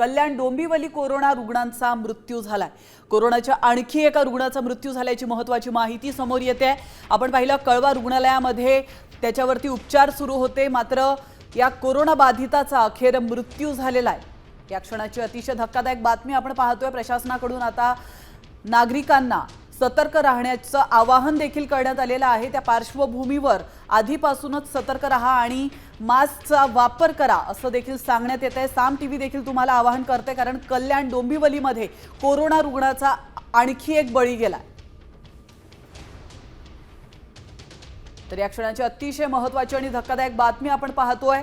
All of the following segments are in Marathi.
कल्याण डोंबिवली कोरोना रुग्णांचा मृत्यू झालाय. कोरोनाच्या आणखी एका रुग्णाचा मृत्यू झाल्याची महत्वाची माहिती समोर येते. आपण पाहिलं कळवा रुग्णालयामध्ये त्याच्यावरती उपचार सुरू होते. मात्र या कोरोना बाधिताचा अखेर मृत्यू झालेला आहे. या क्षणाची अतिशय धक्कादायक बातमी आपण पाहतोय प्रशासनाकडून. आता नागरिकांना सतर्क राहण्याचं आवाहन देखील करण्यात आलेलं आहे. त्या पार्श्वभूमीवर आधीपासूनच सतर्क राहा आणि मास्कचा वापर करा असं देखील सांगण्यात येत आहे साम टी व्ही देखील तुम्हाला आवाहन करते कारण कल्याण डोंबिवलीमध्ये कोरोना रुग्णाचा आणखी एक बळी गेला तर या क्षणाची अतिशय महत्वाची आणि धक्कादायक बातमी आपण पाहतोय.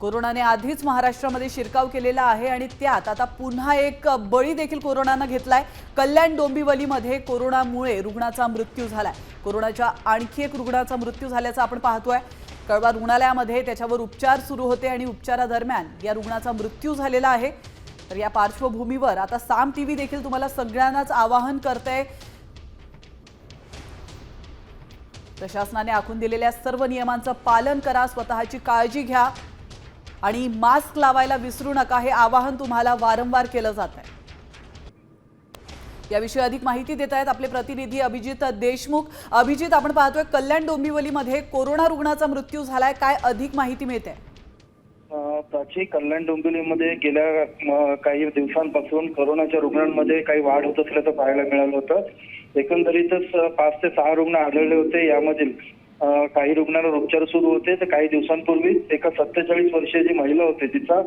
कोरोनाने आधीच महाराष्ट्रामध्ये शिरकाव केलेला आहे आणि त्यात आता पुन्हा एक बळी देखील कोरोनानं घेतलाय. कल्याण डोंबिवलीमध्ये कोरोनामुळे रुग्णाचा मृत्यू झालाय. कोरोनाच्या आणखी एक रुग्णाचा मृत्यू झाल्याचं आपण पाहतोय. कळवा रुग्णालयामध्ये त्याच्यावर उपचार सुरू होते आणि उपचारादरम्यान या रुग्णाचा मृत्यू झालेला आहे. तर या पार्श्वभूमीवर आता साम टी व्ही देखील तुम्हाला सगळ्यांनाच आवाहन करते प्रशासनाने आखून दिलेल्या सर्व नियमांचं पालन करा स्वतःची काळजी घ्या. आणि मास्क लावायला विसरू नका हे आवाहन तुम्हाला वारंवार केलं जात आहे. याविषयी अधिक माहिती देत आहेत आपले प्रतिनिधी अभिजित देशमुख. अभिजित आपण पाहतोय कल्याण डोंबिवलीमध्ये कोरोना रुग्णाचा मृत्यू झालाय. काय अधिक माहिती मिळते? प्राची कल्याण डोंबिवलीमध्ये गेल्या काही दिवसांपासून कोरोनाच्या रुग्णांमध्ये काही वाढ होत असल्याचं पाहायला मिळालं होतं. एकंदरीतच पाच ते सहा रुग्ण आढळले होते. यामधील काही रुग्णांवर उपचार सुरू होते. तर काही दिवसांपूर्वी एका सत्तेचाळीस वर्षीय जी महिला होती तिचा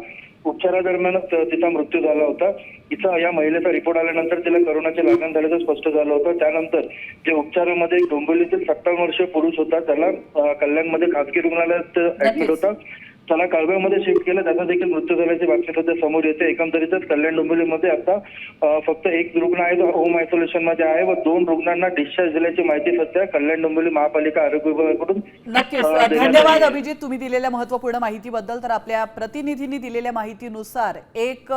उपचारादरम्यानच तिचा मृत्यू झाला होता. तिचा या महिलेचा रिपोर्ट आल्यानंतर तिला कोरोनाची लागण झाल्याचं स्पष्ट झालं होतं. त्यानंतर जे उपचारामध्ये डोंबिवलीतील सत्तावन्न वर्षीय पुरुष होता. त्याला कल्याणमध्ये खासगी रुग्णालयात ऍडमिट होता. त्याला कळव्यामध्ये शिफ्ट केलं त्याचा देखील मृत्यू झाल्याची बातमी सध्या समोर येते. एकंदरीतच कल्याण डोंबिवलीमध्ये आता फक्त एक रुग्ण आहे जो होम आयसोलेशनमध्ये आहे व दोन रुग्णांना डिस्चार्ज दिल्याची माहिती सध्या कल्याण डोंबिवली महापालिका आरोग्य विभागाकडून नक्कीच. धन्यवाद. अभिजित तुम्ही दिलेल्या महत्त्वपूर्ण माहितीबद्दल. तर आपल्या प्रतिनिधींनी दिलेल्या माहितीनुसार एक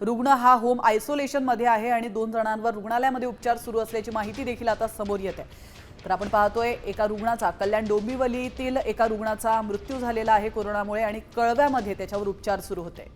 रुग्ण हा होम आयसोलेशनमध्ये आहे आणि दोन जणांवर रुग्णालयामध्ये उपचार सुरू असल्याची माहिती देखील आता समोर येते. तर आपण पाहतोय एका रुग्णाचा कल्याण डोंबिवलीतील एका रुग्णाचा मृत्यू झालेला आहे कोरोनामुळे आणि कळव्यामध्ये त्याच्यावर उपचार सुरू होते.